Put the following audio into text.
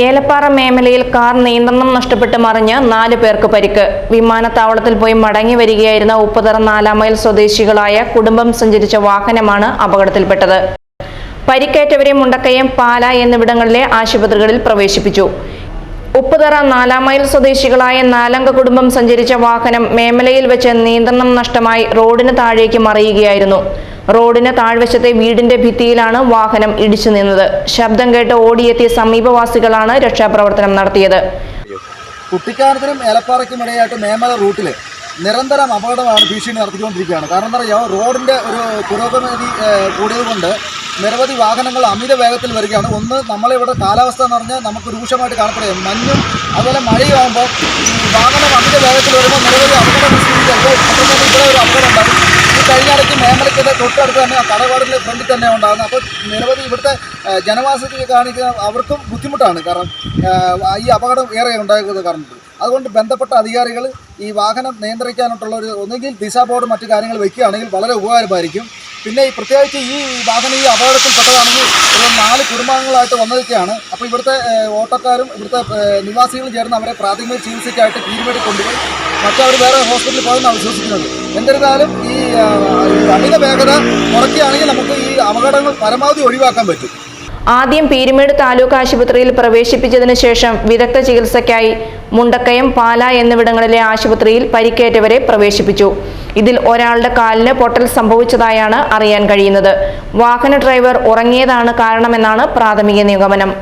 Elappara Memalayil car നിയന്ത്രണം നഷ്ടപ്പെട്ട് മറിഞ്ഞ് നാല് പേർക്ക് പരിക്ക്. വിമാനത്താവളത്തിൽ പോയി മടങ്ങി വരികയായിരുന്ന ഉപ്പുതറ നാലാം മൈൽ സ്വദേശികളായ കുടുംബം സഞ്ചരിച്ച വാഹനമാണ് അപകടത്തിൽപ്പെട്ടത്. പരിക്കേറ്റവരെ മുണ്ടക്കയം പാല എന്നിവിടങ്ങളിലെ ആശുപത്രികളിൽ പ്രവേശിപ്പിച്ചു. ഉപ്പുതറ നാലാം മൈൽ സ്വദേശികളായ നാലംഗ കുടുംബം സഞ്ചരിച്ച വാഹനം മേമലയിൽ വെച്ച് നിയന്ത്രണം നഷ്ടമായി റോഡിന് താഴേക്ക് മറിയുകയായിരുന്നു. റോഡിന് താഴ്വശത്തെ വീടിന്റെ ഭിത്തിയിലാണ് വാഹനം ഇടിച്ചു നിന്നത്. ശബ്ദം കേട്ട് ഓടിയെത്തിയ സമീപവാസികളാണ് രക്ഷാപ്രവർത്തനം നടത്തിയത്. കുട്ടിക്കാനത്തിനും ഏലപ്പാറയ്ക്കും ഇടയായിട്ട് മേമല റൂട്ടിൽ നിരന്തരം അപകടമാണ് ഭീഷണി നടത്തിക്കൊണ്ടിരിക്കുകയാണ്. കാരണം എന്താ പറയുക റോഡിന്റെ ഒരു പുരോഗതി കൂടിയതുകൊണ്ട് കൂടിയത് കൊണ്ട് നിരവധി വാഹനങ്ങൾ അമിത വേഗത്തിൽ വരികയാണ്. ഒന്ന് നമ്മളിവിടെ കാലാവസ്ഥ എന്ന് പറഞ്ഞാൽ നമുക്ക് രൂക്ഷമായിട്ട് കാണപ്പെടുകയും മഞ്ഞും അതുപോലെ മഴയുമാകുമ്പോൾ വാഹനം അമിത വേഗത്തിൽ വരുമ്പോൾ നിരവധി അപകടം സ്ഥിതിക്കുക ഇവിടെ ഒരു അപകടം ഉണ്ടാകും ഈ കഴിഞ്ഞിടയ്ക്ക് മേമലയ്ക്ക് തൊട്ടടുത്ത് തന്നെ കടപാടിന്റെ ഫ്രണ്ടിൽ തന്നെ ഉണ്ടാകുന്നത്. അപ്പോൾ നിരവധി ഇവിടുത്തെ ജനവാസത്തിൽ കാണിക്കുന്ന അവർക്കും ബുദ്ധിമുട്ടാണ്. കാരണം ഈ അപകടം ഏറെ ഉണ്ടാകുന്നത് കാരണം അതുകൊണ്ട് ബന്ധപ്പെട്ട അധികാരികൾ ഈ വാഹനം നിയന്ത്രിക്കാനായിട്ടുള്ള ഒരു ഒന്നുകിൽ ദിശ ബോർഡ് മറ്റു കാര്യങ്ങൾ വയ്ക്കുകയാണെങ്കിൽ വളരെ ഉപകാരമായിരിക്കും. പിന്നെ ഈ പ്രത്യേകിച്ച് ഈ വാഹനം ഈ അപകടത്തിൽപ്പെട്ടതാണെങ്കിൽ ഒരു നാല് കുടുംബാംഗങ്ങളായിട്ട് വന്നിരിക്കുകയാണ്. അപ്പോൾ ഇവിടുത്തെ ഓട്ടക്കാരും ഇവിടുത്തെ നിവാസികളും ചേർന്ന് അവരെ പ്രാഥമിക ചികിത്സയ്ക്കായിട്ട് കീഴ്മേടി കൊണ്ടുപോയി. മറ്റവർ വേറെ ഹോസ്പിറ്റലിൽ പോകുന്ന വിശ്വസിക്കുന്നത്. എന്നിരുന്നാലും ഈ അമിത വേഗത കുറയ്ക്കുകയാണെങ്കിൽ നമുക്ക് ഈ അപകടങ്ങൾ പരമാവധി ഒഴിവാക്കാൻ പറ്റും. ആദ്യം പീരുമേട് താലൂക്ക് ആശുപത്രിയിൽ പ്രവേശിപ്പിച്ചതിനു ശേഷം വിദഗ്ധ ചികിത്സയ്ക്കായി മുണ്ടക്കയം പാല എന്നിവിടങ്ങളിലെ ആശുപത്രിയിൽ പരിക്കേറ്റവരെ പ്രവേശിപ്പിച്ചു. ഇതിൽ ഒരാളുടെ കാലിന് പൊട്ടൽ സംഭവിച്ചതായാണ് അറിയാൻ കഴിയുന്നത്. വാഹന ഡ്രൈവർ ഉറങ്ങിയതാണ് കാരണമെന്നാണ് പ്രാഥമിക നിഗമനം.